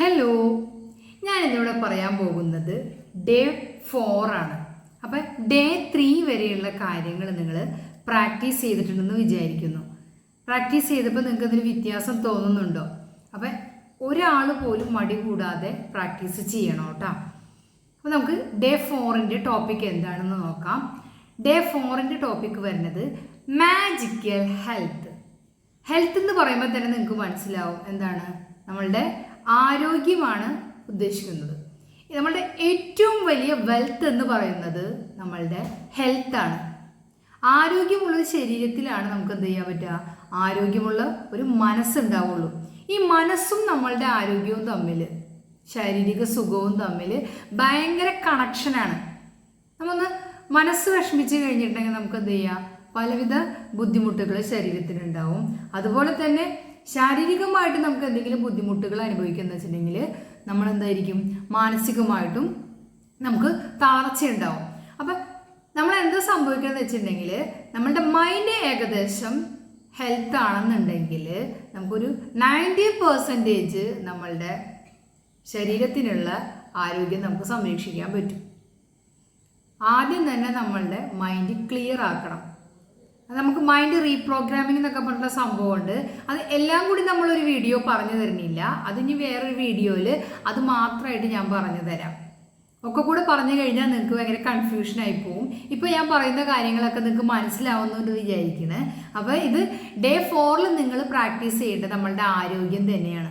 Hello ഞാൻ ഇന്നിവിടെ പറയാൻ പോകുന്നത് ഡേ ഫോർ ആണ്. അപ്പം ഡേ ത്രീ വരെയുള്ള കാര്യങ്ങൾ നിങ്ങൾ പ്രാക്ടീസ് ചെയ്തിട്ടുണ്ടെന്ന് വിചാരിക്കുന്നു. പ്രാക്ടീസ് ചെയ്തപ്പോൾ നിങ്ങൾക്ക് അതിന് വ്യത്യാസം തോന്നുന്നുണ്ടോ? അപ്പം ഒരാൾ പോലും മടി കൂടാതെ പ്രാക്ടീസ് ചെയ്യണം കേട്ടോ. അപ്പോൾ നമുക്ക് ഡേ ഫോറിന്റെ ടോപ്പിക് എന്താണെന്ന് നോക്കാം. ഡേ ഫോറിന്റെ ടോപ്പിക് വരുന്നത് മാജിക്കൽ ഹെൽത്ത് ഹെൽത്ത് എന്ന് പറയുമ്പോൾ തന്നെ നിങ്ങൾക്ക് മനസ്സിലാവും എന്താണ്? നമ്മളുടെ ആരോഗ്യമാണ് ഉദ്ദേശിക്കുന്നത്. നമ്മളുടെ ഏറ്റവും വലിയ വെൽത്ത് എന്ന് പറയുന്നത് നമ്മളുടെ ഹെൽത്താണ് ആരോഗ്യമുള്ള ശരീരത്തിലാണ് നമുക്ക് എന്ത് ചെയ്യാൻ പറ്റുക? ആരോഗ്യമുള്ള ഒരു മനസ്സുണ്ടാവുള്ളൂ. ഈ മനസ്സും നമ്മളുടെ ആരോഗ്യവും തമ്മിൽ ശാരീരിക സുഖവും തമ്മിൽ ഭയങ്കര കണക്ഷനാണ് നമ്മൊന്ന് മനസ്സ് വിഷമിച്ച് കഴിഞ്ഞിട്ടുണ്ടെങ്കിൽ നമുക്ക് എന്ത് ചെയ്യാം? പലവിധ ബുദ്ധിമുട്ടുകൾ ശരീരത്തിനുണ്ടാവും. അതുപോലെ തന്നെ ശാരീരികമായിട്ട് നമുക്ക് എന്തെങ്കിലും ബുദ്ധിമുട്ടുകൾ അനുഭവിക്കുന്ന വെച്ചിട്ടുണ്ടെങ്കിൽ നമ്മൾ എന്തായിരിക്കും മാനസികമായിട്ടും നമുക്ക് തളർച്ച ഉണ്ടാവും. അപ്പം നമ്മൾ എന്താ സംഭവിക്കുന്നത് വെച്ചിട്ടുണ്ടെങ്കിൽ നമ്മളുടെ മൈൻഡ് ഏകദേശം ഹെൽത്ത് ആണെന്നുണ്ടെങ്കിൽ നമുക്കൊരു നയന്റി പെർസെന്റേജ് നമ്മളുടെ ശരീരത്തിനുള്ള ആരോഗ്യം നമുക്ക് സംരക്ഷിക്കാൻ പറ്റും. ആദ്യം തന്നെ നമ്മളുടെ മൈൻഡ് ക്ലിയർ ആക്കണം. നമുക്ക് മൈൻഡ് റീപ്രോഗ്രാമിംഗ് എന്നൊക്കെ പറഞ്ഞിട്ടുള്ള സംഭവമുണ്ട്. അത് എല്ലാം കൂടി നമ്മളൊരു വീഡിയോ പറഞ്ഞു തരുന്നില്ല. അതിനി വേറൊരു വീഡിയോയിൽ അത് മാത്രമായിട്ട് ഞാൻ പറഞ്ഞു തരാം. ഒക്കെ കൂടെ പറഞ്ഞു കഴിഞ്ഞാൽ നിങ്ങൾക്ക് ഭയങ്കര കൺഫ്യൂഷൻ ആയി പോവും. ഇപ്പോൾ ഞാൻ പറയുന്ന കാര്യങ്ങളൊക്കെ നിങ്ങൾക്ക് മനസ്സിലാവുന്നുണ്ട് വിചാരിക്കുന്നത് അപ്പോൾ ഇത് ഡേ ഫോറിൽ നിങ്ങൾ പ്രാക്ടീസ് ചെയ്യേണ്ടത് നമ്മളുടെ ആരോഗ്യം തന്നെയാണ്.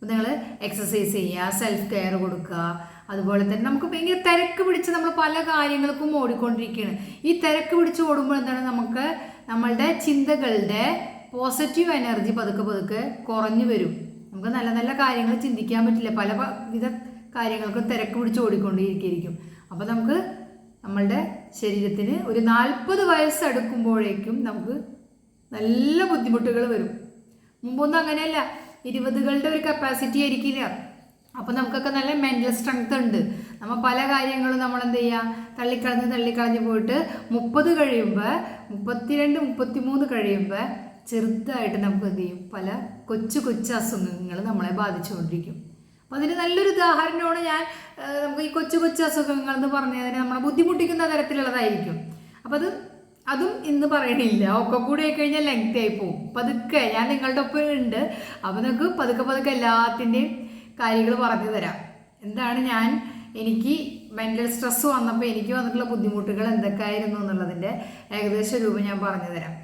അപ്പോൾ നിങ്ങൾ എക്സസൈസ് ചെയ്യുക സെൽഫ് കെയർ കൊടുക്കുക. അതുപോലെ തന്നെ നമുക്ക് ഭയങ്കര തിരക്ക് പിടിച്ച് നമ്മൾ പല കാര്യങ്ങൾക്കും ഓടിക്കൊണ്ടിരിക്കുകയാണ്. ഈ തിരക്ക് പിടിച്ച് ഓടുമ്പോൾ എന്താണ് നമുക്ക് നമ്മളുടെ ചിന്തകളുടെ പോസിറ്റീവ് എനർജി പതുക്കെ പതുക്കെ കുറഞ്ഞു വരും. നമുക്ക് നല്ല നല്ല കാര്യങ്ങൾ ചിന്തിക്കാൻ പറ്റില്ല. പല വിധ കാര്യങ്ങൾക്കും തിരക്ക് പിടിച്ച് ഓടിക്കൊണ്ടിരിക്കും അപ്പോൾ നമുക്ക് നമ്മളുടെ ശരീരത്തിന് ഒരു നാൽപ്പത് വയസ്സെടുക്കുമ്പോഴേക്കും നമുക്ക് നല്ല ബുദ്ധിമുട്ടുകൾ വരും. മുമ്പൊന്നും അങ്ങനെയല്ല. ഇരുപതുകളുടെ ഒരു കപ്പാസിറ്റി ആയിരിക്കില്ല. അപ്പോൾ നമുക്കൊക്കെ നല്ല മെന്റൽ സ്ട്രെങ്ത് ഉണ്ട്. നമ്മൾ പല കാര്യങ്ങളും നമ്മൾ എന്ത് ചെയ്യുക തള്ളിക്കളഞ്ഞ് തള്ളിക്കളഞ്ഞ് പോയിട്ട് മുപ്പത് കഴിയുമ്പോൾ മുപ്പത്തിരണ്ട് മുപ്പത്തിമൂന്ന് കഴിയുമ്പോൾ ചെറുതായിട്ട് നമുക്ക് എന്ത് ചെയ്യും? പല കൊച്ചു കൊച്ചു അസുഖങ്ങൾ നമ്മളെ ബാധിച്ചുകൊണ്ടിരിക്കും. അപ്പോൾ അതിന് നല്ലൊരു ഉദാഹരണമാണ് ഞാൻ നമുക്ക് ഈ കൊച്ചു കൊച്ചു അസുഖങ്ങൾ എന്ന് പറഞ്ഞതിന് നമ്മളെ ബുദ്ധിമുട്ടിക്കുന്ന തരത്തിലുള്ളതായിരിക്കും. അപ്പോൾ അത് അതും ഇന്ന് പറയണില്ല. ഒക്കെ കൂടി ആയി കഴിഞ്ഞാൽ ലെങ്ത് ആയി പോകും പതുക്കെ ഞാൻ നിങ്ങളുടെ ഒപ്പം ഉണ്ട്. അപ്പോൾ നിങ്ങൾക്ക് പതുക്കെ പതുക്കെ എല്ലാത്തിന്റെയും കാര്യങ്ങൾ പറഞ്ഞു തരാം. എന്താണ് ഞാൻ എനിക്ക് മെന്റൽ സ്ട്രെസ് വന്നപ്പോൾ എനിക്ക് വന്നിട്ടുള്ള ബുദ്ധിമുട്ടുകൾ എന്തൊക്കെയായിരുന്നു എന്നുള്ളതിന്റെ ഏകദേശ രൂപം ഞാൻ പറഞ്ഞു തരാം.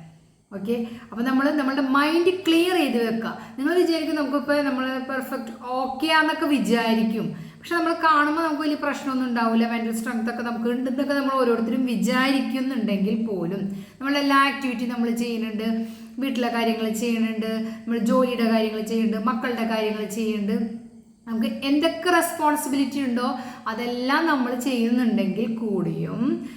ഓക്കെ അപ്പോൾ നമ്മൾ നമ്മളുടെ മൈൻഡ് ക്ലിയർ ചെയ്ത് വെക്കുക നിങ്ങൾ വിചാരിക്കും നമുക്കിപ്പോൾ നമ്മൾ പെർഫെക്റ്റ് ഓക്കെ ആണെന്നൊക്കെ വിചാരിക്കും. പക്ഷെ നമ്മൾ കാണുമ്പോൾ നമുക്ക് വലിയ പ്രശ്നമൊന്നും ഉണ്ടാവില്ല മെന്റൽ സ്ട്രെങ്ത് ഒക്കെ നമുക്ക് ഉണ്ടെന്നൊക്കെ നമ്മൾ ഓരോരുത്തരും വിചാരിക്കുന്നുണ്ടെങ്കിൽ പോലും. നമ്മളെല്ലാ ആക്ടിവിറ്റി നമ്മൾ ചെയ്യുന്നുണ്ട്. വീട്ടിലെ കാര്യങ്ങൾ ചെയ്യുന്നുണ്ട്. നമ്മൾ ജോലിയുടെ കാര്യങ്ങൾ ചെയ്യുന്നുണ്ട്. മക്കളുടെ കാര്യങ്ങൾ ചെയ്യുന്നുണ്ട്. നമുക്ക് എന്തൊക്കെ റെസ്പോൺസിബിലിറ്റി ഉണ്ടോ അതെല്ലാം നമ്മൾ ചെയ്യുന്നുണ്ടെങ്കിൽ കൂടിയും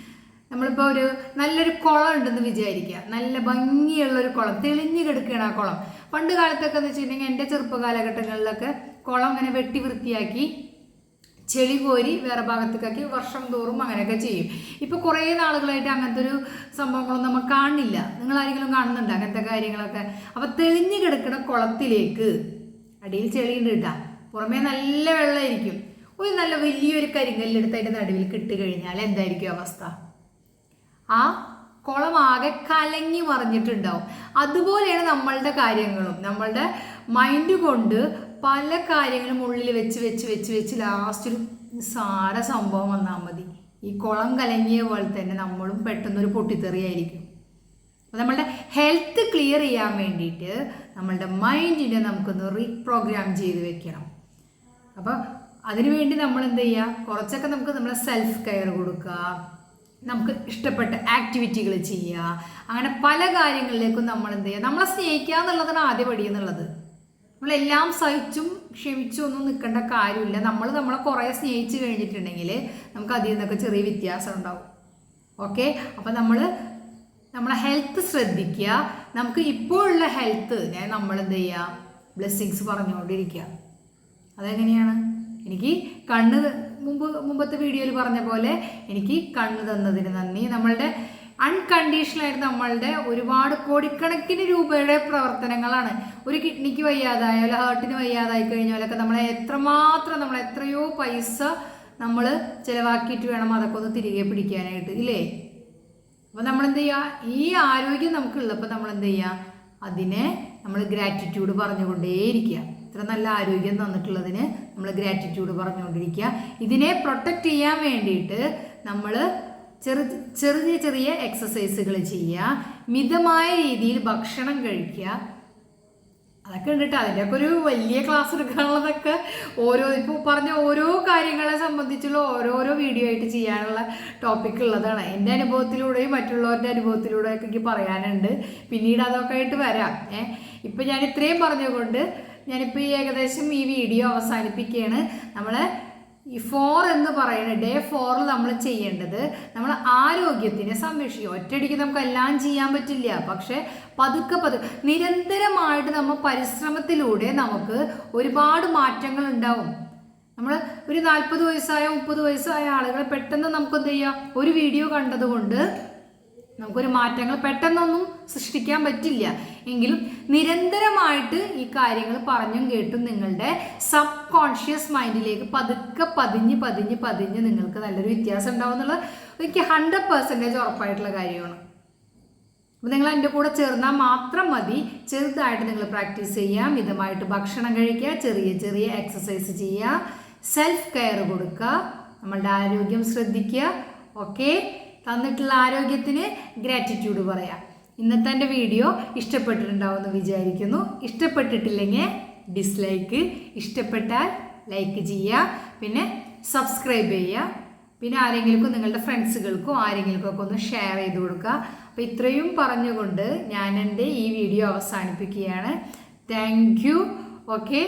നമ്മളിപ്പോൾ ഒരു നല്ലൊരു കുളം ഉണ്ടെന്ന് വിചാരിക്കുക. നല്ല ഭംഗിയുള്ള ഒരു കുളം. തെളിഞ്ഞു കിടക്കുകയാണ് ആ കുളം. പണ്ട് കാലത്തൊക്കെ എന്ന് വെച്ചിട്ടുണ്ടെങ്കിൽ എന്റെ ചെറുപ്പ കാലഘട്ടങ്ങളിലൊക്കെ കുളം ഇങ്ങനെ വെട്ടി വൃത്തിയാക്കി ചെളി കോരി വേറെ ഭാഗത്തേക്കാക്കി വർഷം തോറും അങ്ങനെയൊക്കെ ചെയ്യും. ഇപ്പോൾ കുറേ നാളുകളായിട്ട് അങ്ങനത്തെ ഒരു സംഭവങ്ങളൊന്നും നമ്മൾ കാണില്ല നിങ്ങൾ ആരെങ്കിലും കാണുന്നുണ്ട് അങ്ങനത്തെ കാര്യങ്ങളൊക്കെ? അപ്പോൾ തെളിഞ്ഞു കിടക്കുന്ന കുളത്തിലേക്ക് അടിയിൽ ചെളിയുണ്ട് കേട്ടാ. പുറമേ നല്ല വെള്ളമായിരിക്കും. ഒരു നല്ല വലിയൊരു കരിങ്കല്ലെടുത്ത് അതിന്റെ നടുവിൽ കിട്ടി കഴിഞ്ഞാൽ എന്തായിരിക്കും അവസ്ഥ? ആ കുളം ആകെ കലങ്ങി മറിഞ്ഞിട്ടുണ്ടാവും. അതുപോലെയാണ് നമ്മളുടെ കാര്യങ്ങളും. നമ്മളുടെ മൈൻഡ് കൊണ്ട് പല കാര്യങ്ങളും ഉള്ളിൽ വെച്ച് വെച്ച് വെച്ച് വെച്ച് ലാസ്റ്റ് ഒരു സാര സംഭവം വന്നാൽ മതി. ഈ കുളം കലങ്ങിയ പോലെ തന്നെ നമ്മളും പെട്ടെന്നൊരു പൊട്ടിത്തെറിയായിരിക്കും അപ്പോൾ നമ്മളുടെ ഹെൽത്ത് ക്ലിയർ ചെയ്യാൻ വേണ്ടിയിട്ട് നമ്മളുടെ മൈൻഡിനെ നമുക്കൊന്ന് റീപ്രോഗ്രാം ചെയ്ത് വെക്കണം. അപ്പോൾ അതിനുവേണ്ടി നമ്മൾ എന്ത് ചെയ്യുക കുറച്ചൊക്കെ നമുക്ക് നമ്മളെ സെൽഫ് കെയർ കൊടുക്കുക നമുക്ക് ഇഷ്ടപ്പെട്ട ആക്ടിവിറ്റികൾ ചെയ്യുക അങ്ങനെ പല കാര്യങ്ങളിലേക്കും നമ്മൾ എന്ത് ചെയ്യുക നമ്മളെ സ്നേഹിക്കുക എന്നുള്ളതാണ് ആദ്യ പടി എന്നുള്ളത്. നമ്മളെല്ലാം സഹിച്ചും ക്ഷമിച്ചും ഒന്നും നിൽക്കേണ്ട കാര്യമില്ല. നമ്മൾ നമ്മളെ കുറേ സ്നേഹിച്ച് കഴിഞ്ഞിട്ടുണ്ടെങ്കിൽ നമുക്ക് അതിൽ നിന്നൊക്കെ ചെറിയ വ്യത്യാസം ഉണ്ടാവും. ഓക്കെ? അപ്പം നമ്മൾ നമ്മളെ ഹെൽത്ത് ശ്രദ്ധിക്കുക. നമുക്ക് ഇപ്പോൾ ഉള്ള ഹെൽത്ത് ഞാൻ നമ്മൾ എന്ത് ചെയ്യുക ബ്ലെസ്സിങ്സ് പറഞ്ഞുകൊണ്ടിരിക്കുക. അതെങ്ങനെയാണ്? എനിക്ക് കണ്ണ് മുമ്പ് മുമ്പത്തെ വീഡിയോയിൽ പറഞ്ഞ പോലെ എനിക്ക് കണ്ണ് തന്നതിന് നന്ദി. നമ്മളുടെ അൺകണ്ടീഷണൽ ആയിട്ട് നമ്മളുടെ ഒരുപാട് കോടിക്കണക്കിന് രൂപയുടെ പ്രവർത്തനങ്ങളാണ്. ഒരു കിഡ്നിക്ക് വയ്യാതായാലും ഹാർട്ടിന് വയ്യാതായി കഴിഞ്ഞാലൊക്കെ നമ്മളെ എത്രമാത്രം നമ്മൾ എത്രയോ പൈസ നമ്മൾ ചിലവാക്കിയിട്ട് വേണം അതൊക്കെ ഒന്ന് തിരികെ പിടിക്കാനായിട്ട് ഇല്ലേ? അപ്പോൾ നമ്മൾ എന്ത് ചെയ്യുക ഈ ആരോഗ്യം നമുക്കുള്ളപ്പോൾ നമ്മൾ എന്ത് ചെയ്യുക അതിനെ നമ്മൾ ഗ്രാറ്റിറ്റ്യൂഡ് പറഞ്ഞുകൊണ്ടേയിരിക്കുക. ഇത്ര നല്ല ആരോഗ്യം തന്നിട്ടുള്ളതിന് നമ്മൾ ഗ്രാറ്റിറ്റ്യൂഡ് പറഞ്ഞുകൊണ്ടിരിക്കുക. ഇതിനെ പ്രൊട്ടക്റ്റ് ചെയ്യാൻ വേണ്ടിയിട്ട് നമ്മൾ ചെറു ചെറിയ ചെറിയ എക്സസൈസുകൾ ചെയ്യുക. മിതമായ രീതിയിൽ ഭക്ഷണം കഴിക്കുക. അതൊക്കെ ഉണ്ട് കേട്ടോ അതിന്റെയൊക്കെ ഒരു വലിയ ക്ലാസ് എടുക്കാനുള്ളതൊക്കെ ഓരോ ഇപ്പോൾ പറഞ്ഞ ഓരോ കാര്യങ്ങളെ സംബന്ധിച്ചുള്ള ഓരോരോ വീഡിയോ ആയിട്ട് ചെയ്യാനുള്ള ടോപ്പിക് ഉള്ളതാണ്. എന്റെ അനുഭവത്തിലൂടെയും മറ്റുള്ളവരുടെ അനുഭവത്തിലൂടെയൊക്കെ എനിക്ക് പറയാനുണ്ട്. പിന്നീട് അതൊക്കെ ആയിട്ട് വരാം. ഏ ഇപ്പം ഞാൻ ഇത്രയും പറഞ്ഞുകൊണ്ട് ഞാനിപ്പോൾ ഈ ഏകദേശം ഈ വീഡിയോ അവസാനിപ്പിക്കുകയാണ്. നമ്മൾ ഈ ഫോർ എന്ന് പറയുന്ന ഡേ ഫോറിൽ നമ്മൾ ചെയ്യേണ്ടത് നമ്മൾ ആരോഗ്യത്തിനെ സംരക്ഷിക്കുക. ഒറ്റയടിക്ക് നമുക്ക് എല്ലാം ചെയ്യാൻ പറ്റില്ല. പക്ഷേ പതുക്കെ പതുക്കെ നിരന്തരമായിട്ട് നമ്മൾ പരിശ്രമത്തിലൂടെ നമുക്ക് ഒരുപാട് മാറ്റങ്ങൾ ഉണ്ടാവും. നമ്മൾ ഒരു നാൽപ്പത് വയസ്സായ മുപ്പത് വയസ്സായ ആളുകൾ പെട്ടെന്ന് നമുക്ക് എന്ത് ചെയ്യാം ഒരു വീഡിയോ കണ്ടതുകൊണ്ട് നമുക്കൊരു മാറ്റങ്ങൾ പെട്ടെന്നൊന്നും സൃഷ്ടിക്കാൻ പറ്റില്ല. എങ്കിലും നിരന്തരമായിട്ട് ഈ കാര്യങ്ങൾ പറഞ്ഞും കേട്ടും നിങ്ങളുടെ സബ് കോൺഷ്യസ് മൈൻഡിലേക്ക് പതുക്കെ പതിഞ്ഞ് പതിഞ്ഞ് പതിഞ്ഞ് നിങ്ങൾക്ക് നല്ലൊരു വ്യത്യാസം ഉണ്ടാവും എന്നുള്ളത് എനിക്ക് ഹൺഡ്രഡ് പെർസെന്റേജ് ഉറപ്പായിട്ടുള്ള കാര്യമാണ്. അപ്പോൾ നിങ്ങൾ എന്റെ കൂടെ ചേർന്നാൽ മാത്രം മതി. ചെറുതായിട്ട് നിങ്ങൾ പ്രാക്ടീസ് ചെയ്യാം മിതമായിട്ട് ഭക്ഷണം കഴിക്കുക ചെറിയ ചെറിയ എക്സസൈസ് ചെയ്യുക സെൽഫ് കെയർ കൊടുക്കുക നമ്മളുടെ ആരോഗ്യം ശ്രദ്ധിക്കുക. ഓക്കെ തന്നിട്ടുള്ള ആരോഗ്യത്തിന് ഗ്രാറ്റിറ്റ്യൂഡ് പറയാം. ഇന്നത്തെ എന്റെ വീഡിയോ ഇഷ്ടപ്പെട്ടിട്ടുണ്ടാവുമെന്ന് വിചാരിക്കുന്നു. ഇഷ്ടപ്പെട്ടിട്ടില്ലെങ്കിൽ ഡിസ്ലൈക്ക് ഇഷ്ടപ്പെട്ടാൽ ലൈക്ക് ചെയ്യുക. പിന്നെ സബ്സ്ക്രൈബ് ചെയ്യുക. പിന്നെ ആരെങ്കിലും നിങ്ങളുടെ ഫ്രണ്ട്സുകൾക്കും ആരെങ്കിലും ഒക്കെ ഒന്ന് ഷെയർ ചെയ്ത് കൊടുക്കുക. അപ്പോൾ ഇത്രയും പറഞ്ഞുകൊണ്ട് ഞാൻ എന്റെ ഈ വീഡിയോ അവസാനിപ്പിക്കുകയാണ്. താങ്ക് യു ഓക്കെ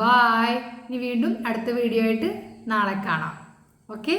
ബായ് ഇനി വീണ്ടും അടുത്ത വീഡിയോ ആയിട്ട് നാളെ കാണാം. ഓക്കെ